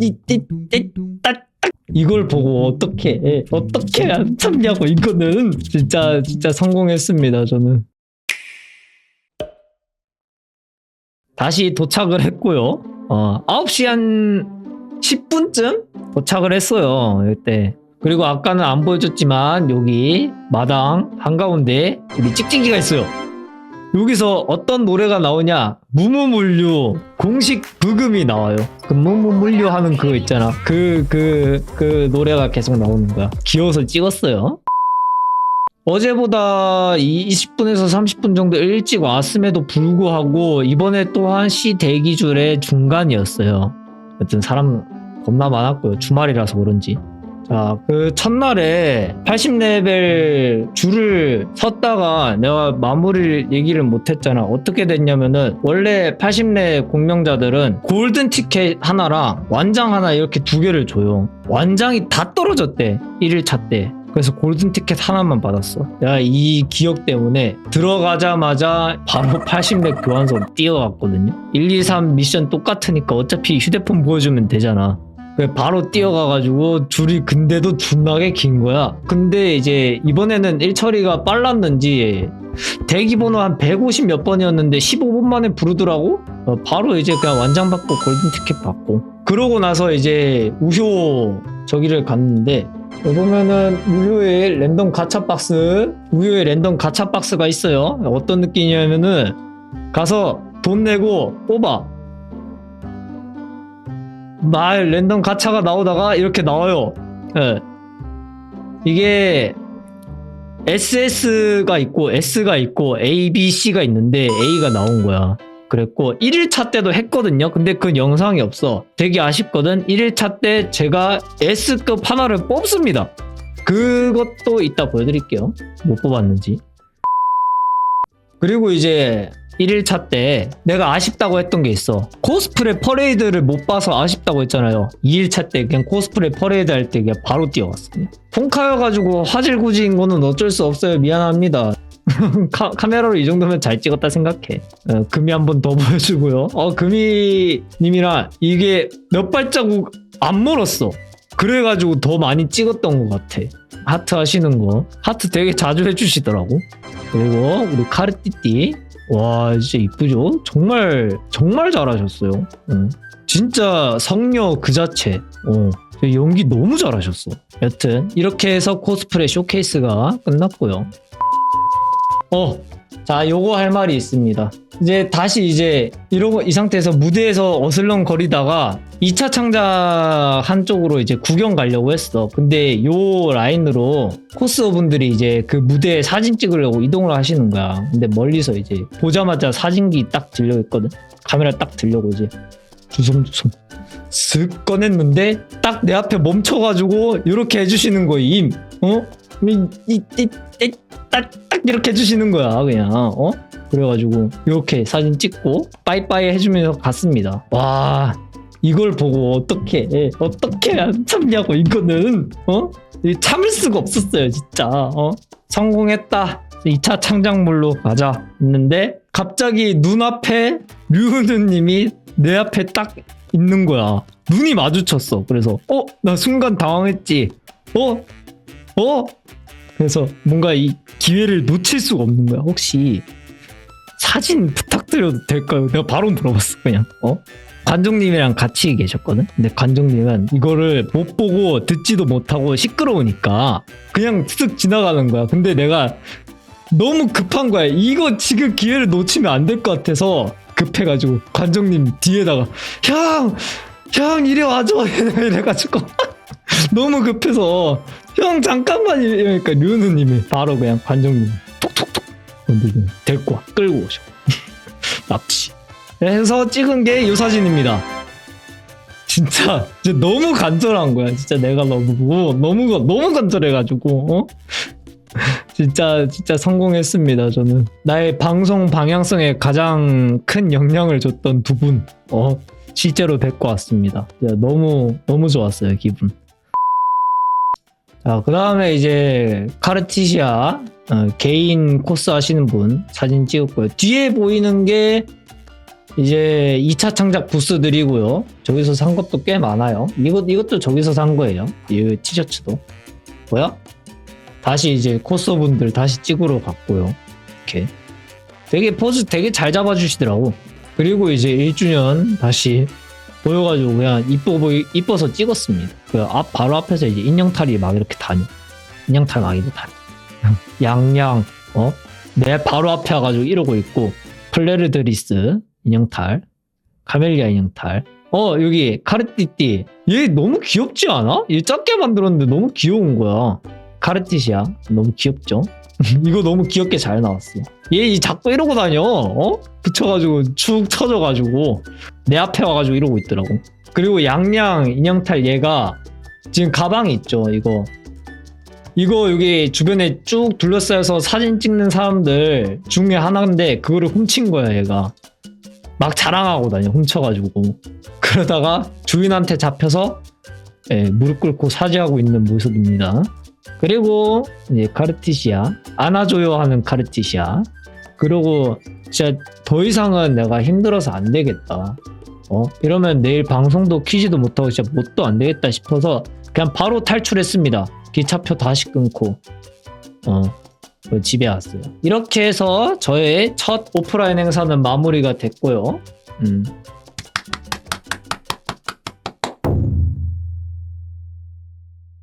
이. 이걸 보고 어떻게 어떻게 안 참냐고 이거는 진짜 진짜 성공했습니다 저는. 다시 도착을 했고요. 어 9시 한 10분쯤 도착을 했어요 이때. 그리고 아까는 안 보여줬지만 여기 마당 한가운데 우리 찍찍이가 있어요 여기서 어떤 노래가 나오냐? 무무물류 공식 부금이 나와요. 그 무무물류 하는 그거 있잖아. 그 그 그 노래가 계속 나오는 거야. 귀여워서 찍었어요. 어제보다 20분에서 30분 정도 일찍 왔음에도 불구하고 이번에 또한 시 대기줄의 중간이었어요. 여튼 사람 겁나 많았고요. 주말이라서 그런지 자, 그 첫날에 80레벨 줄을 섰다가 내가 마무리를 얘기를 못했잖아. 어떻게 됐냐면은 원래 80레 공명자들은 골든 티켓 하나랑 완장 하나 이렇게 두 개를 줘요. 완장이 다 떨어졌대. 1일차 때. 그래서 골든 티켓 하나만 받았어. 내가 이 기억 때문에 들어가자마자 바로 80렙 교환소로 뛰어갔거든요. 1, 2, 3 미션 똑같으니까 어차피 휴대폰 보여주면 되잖아. 바로 뛰어가가지고 줄이 근데도 존나게 긴 거야. 근데 이제 이번에는 일처리가 빨랐는지 대기 번호 한 150 몇 번이었는데 15분 만에 부르더라고? 어, 바로 이제 그냥 완장 받고 골든 티켓 받고. 그러고 나서 이제 우효 저기를 갔는데 여기 보면은 우효의 랜덤 가차 박스, 우효의 랜덤 가차 박스가 있어요. 어떤 느낌이냐면은 가서 돈 내고 뽑아. 말 랜덤 가차가 나오다가 이렇게 나와요. 예. 이게 SS가 있고 S가 있고 A, B, C가 있는데 A가 나온 거야. 그랬고 1일차 때도 했거든요. 근데 그 영상이 없어. 되게 아쉽거든. 1일차 때 제가 S급 하나를 뽑습니다. 그것도 이따 보여드릴게요. 못 뽑았는지. 그리고 이제 1일차 때 내가 아쉽다고 했던 게 있어. 코스프레 퍼레이드를 못 봐서 아쉽다고 했잖아요. 2일차 때 그냥 코스프레 퍼레이드 할 때 그냥 바로 뛰어왔어. 그냥. 폰카여가지고 화질구지인 거는 어쩔 수 없어요. 미안합니다. 카, 카메라로 이 정도면 잘 찍었다 생각해. 어, 금이 한 번 더 보여주고요. 어, 금이님이랑 이게 몇 발자국 안 멀었어. 그래가지고 더 많이 찍었던 것 같아. 하트 하시는 거. 하트 되게 자주 해주시더라고. 그리고 우리 카르띠띠. 와, 진짜 이쁘죠? 정말, 정말 잘하셨어요. 응. 진짜 성녀 그 자체. 어. 연기 너무 잘하셨어. 여튼, 이렇게 해서 코스프레 쇼케이스가 끝났고요. 어, 자, 요거 할 말이 있습니다. 이제 다시 이제 이러고 이 상태에서 무대에서 어슬렁 거리다가 2차 창작 한쪽으로 이제 구경 가려고 했어. 근데 요 라인으로 코스어 분들이 이제 그 무대에 사진 찍으려고 이동을 하시는 거야. 근데 멀리서 이제 보자마자 사진기 딱 들려 있거든. 카메라 딱 들려고 이제 주섬주섬 슥 꺼냈는데 딱 내 앞에 멈춰가지고 이렇게 해주시는 거임. 어? 이이딱 딱 이렇게 해주시는 거야 그냥 어? 그래가지고 이렇게 사진 찍고 빠이빠이 해주면서 갔습니다. 와 이걸 보고 어떻게 어떻게 안 참냐고 이거는 어? 참을 수가 없었어요 진짜 어? 성공했다. 2차 창작물로 가자. 했는데 갑자기 눈앞에 류은우님이 내 앞에 딱 있는 거야. 눈이 마주쳤어. 그래서 어? 나 순간 당황했지. 어 어? 그래서 뭔가 이 기회를 놓칠 수가 없는 거야. 혹시 사진 부탁드려도 될까요? 내가 바로 물어봤어, 그냥. 어? 관종님이랑 같이 계셨거든? 근데 관종님은 이거를 못 보고 듣지도 못하고 시끄러우니까 그냥 쓱 지나가는 거야. 근데 내가 너무 급한 거야. 이거 지금 기회를 놓치면 안 될 것 같아서 급해가지고 관종님 뒤에다가 형! 형 이리 와줘! 이래가지고 너무 급해서. 형 잠깐만. 이러니까 류누님이 바로 그냥 관종님 톡톡톡 건드리고 데리고 와. 끌고 오셔. 납치. 해서 찍은 게 이 사진입니다. 진짜, 진짜 너무 간절한 거야. 진짜 내가 너무 너무 너무 간절해가지고 어? 진짜 진짜 성공했습니다 저는. 나의 방송 방향성에 가장 큰 영향을 줬던 두분 어, 실제로 뵙고 왔습니다. 진짜 너무 너무 좋았어요 기분 자, 그 다음에 이제 카르티시아 어, 개인 코스 하시는 분 사진 찍었고요. 뒤에 보이는 게 이제 2차 창작 부스들이고요. 저기서 산 것도 꽤 많아요. 이것 이것도 저기서 산 거예요. 이 티셔츠도. 뭐야? 다시 이제 코스분들 다시 찍으러 갔고요. 이렇게 되게 포즈 되게 잘 잡아주시더라고. 그리고 이제 1주년 다시 보여가지고 그냥 이뻐 보이 이뻐서 찍었습니다. 그 앞 바로 앞에서 이제 인형탈이 막 이렇게 다녀. 인형탈 막 이렇게 다녀. 양양 어? 내 바로 앞에 와가지고 이러고 있고 플레르드리스 인형탈 카멜리아 인형탈 어 여기 카르띠띠 얘 너무 귀엽지 않아? 얘 작게 만들었는데 너무 귀여운 거야 카르띠시아 너무 귀엽죠? 이거 너무 귀엽게 잘 나왔어. 얘 이 자꾸 이러고 다녀. 어? 붙여가지고 축 처져가지고 내 앞에 와가지고 이러고 있더라고. 그리고 양양 인형탈 얘가 지금 가방이 있죠 이거. 이거 여기 주변에 쭉 둘러싸여서 사진 찍는 사람들 중에 하나인데 그거를 훔친 거야 얘가. 막 자랑하고 다녀 훔쳐가지고. 그러다가 주인한테 잡혀서 예, 무릎 꿇고 사죄하고 있는 모습입니다 그리고 이제 카르티시아 안아줘요 하는 카르티시아. 그리고 진짜 더 이상은 내가 힘들어서 안 되겠다. 어? 이러면 내일 방송도 키지도 못하고 진짜 뭣도 안 되겠다 싶어서 그냥 바로 탈출했습니다. 기차표 다시 끊고. 어그 집에 왔어요. 이렇게 해서 저의 첫 오프라인 행사는 마무리가 됐고요. 음,